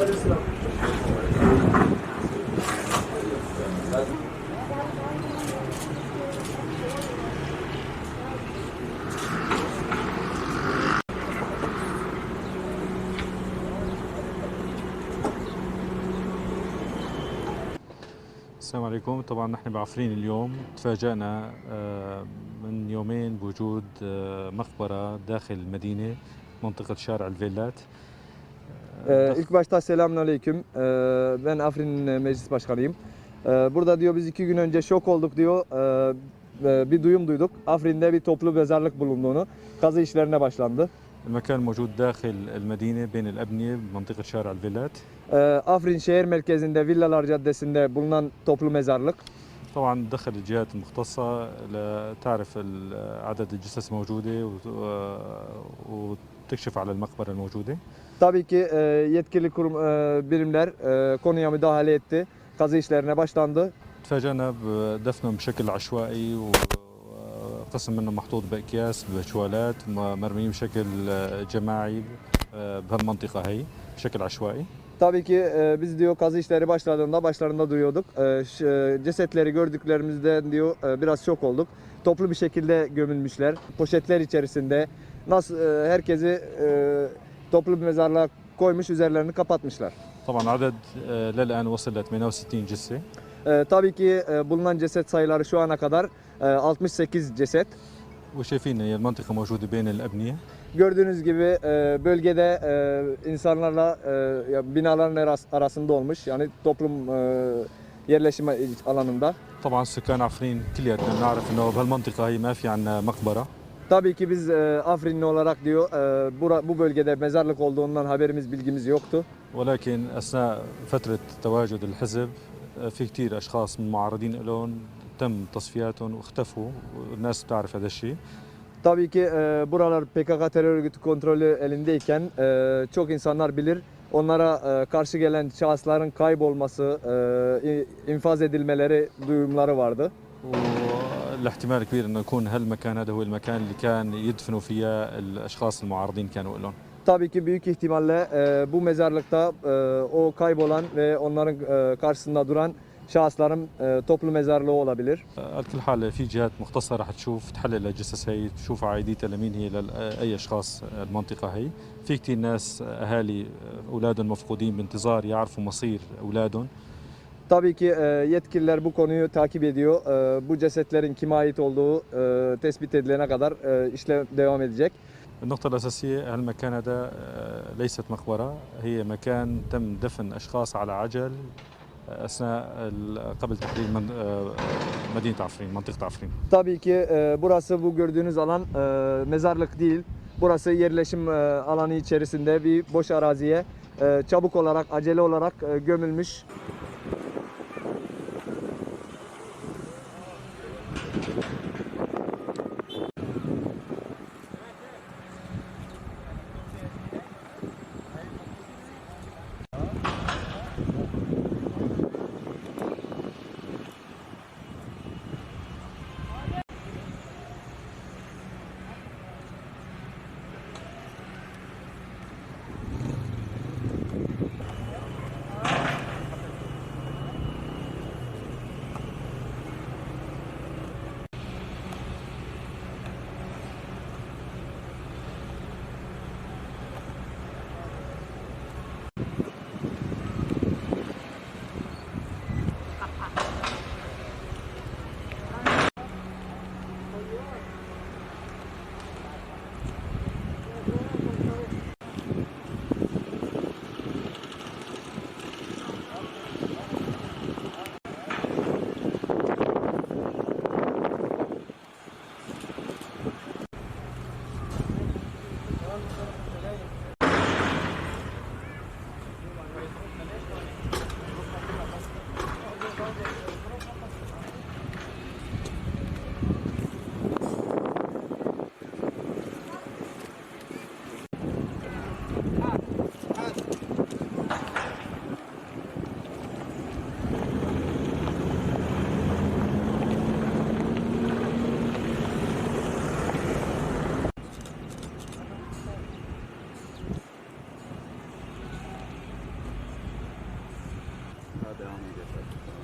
السلام عليكم. طبعا نحن بعفرين اليوم. تفاجأنا آه، من يومين بوجود آه، مقبرة داخل المدينة منطقة شارع الفيلات. Ee, ilk başta selamünaleyküm. Ee, ben Afrin Meclis Başkanıyım. Ee, burada diyor biz iki gün önce şok olduk diyor. Ee, e, bir duyum duyduk. Afrin'de bir toplu mezarlık bulunduğunu. Kazı işlerine başlandı. المكان موجود داخل المدينة بين الأبنية بمنطقة شارع الفيلات Ee, Afrin şehir merkezinde Villalar Caddesi'nde bulunan toplu mezarlık. طبعا دخل الجهات المختصة لتعرف ال- عدد الجثث موجودة وت- وتكشف على المقبرة الموجودة Tabii ki e, yetkili kurum e, birimler e, konuya müdahale etti. Kazı işlerine başlandı. تفاجأنا بدفنهم بشكل عشوائي وقسم منهم محطوط بأكياس بشوالات مرميين بشكل جماعي بهالمنطقة هي بشكل عشوائي Tabii ki e, biz diyor kazı işleri başladığında başlarında duyuyorduk. E, ş- e, cesetleri gördüklerimizden diyor e, biraz şok olduk. Toplu bir şekilde gömülmüşler. Poşetler içerisinde nasıl e, herkesi e, toplu bir mezarlığa koymuş üzerlerini kapatmışlar. طبعا عدد آه، للآن وصل ل 68 جثة E, tabii ki e, bulunan ceset sayıları şu ana kadar e, 68 ceset. وشايفين هي المنطقة موجودة بين الأبنية Gördüğünüz gibi e, bölgede e, insanlarla e, ya binaların aras- arasında olmuş. Yani toplum e, yerleşim alanında. طبعا سكان عفرين كلياتنا بنعرف انه بهالمنطقة هي ما في عنا مقبرة Tabii ki biz e, Afrinli olarak diyor e, bura, bu bölgede mezarlık olduğundan haberimiz bilgimiz yoktu. ولكن أثناء فترة تواجد الحزب آه، في كتير أشخاص من معارضين لهم تم تصفياتهم واختفوا والناس بتعرف هذا الشيء Tabii ki e, buralar PKK terör örgütü kontrolü elindeyken e, çok insanlar bilir. Onlara e, karşı gelen şahısların kaybolması, e, infaz edilmeleri duyumları vardı. والاحتمال كبير إنه يكون هالمكان هذا هو المكان اللي كان يدفنوا فيه الأشخاص المعارضين كانوا لهم Tabii ki büyük ihtimalle e, bu mezarlıkta e, o kaybolan ve onların e, karşısında duran şahısların e, toplu mezarlığı olabilir. على كل حال في جهات مختصة رح تشوف تحلل الجثث هي تشوف عايديتها لمين هي لأي أشخاص المنطقة هي. في كتير ناس أهالي أولادهم مفقودين بانتظار يعرفوا مصير أولادهم. Tabii ki e, yetkililer bu konuyu takip ediyor. E, bu cesetlerin kime ait olduğu e, tespit edilene kadar e, işlem devam edecek. النقطة الأساسية هالمكان هذا آه، ليست مقبرة هي مكان تم دفن أشخاص على عجل آه، أثناء ال- قبل تحرير من آه، مدينة عفرين منطقة عفرين Tabii ki e, burası bu gördüğünüz alan e, mezarlık değil. Burası yerleşim e, alanı içerisinde bir boş araziye e, çabuk olarak, acele olarak e, gömülmüş. devam edecek.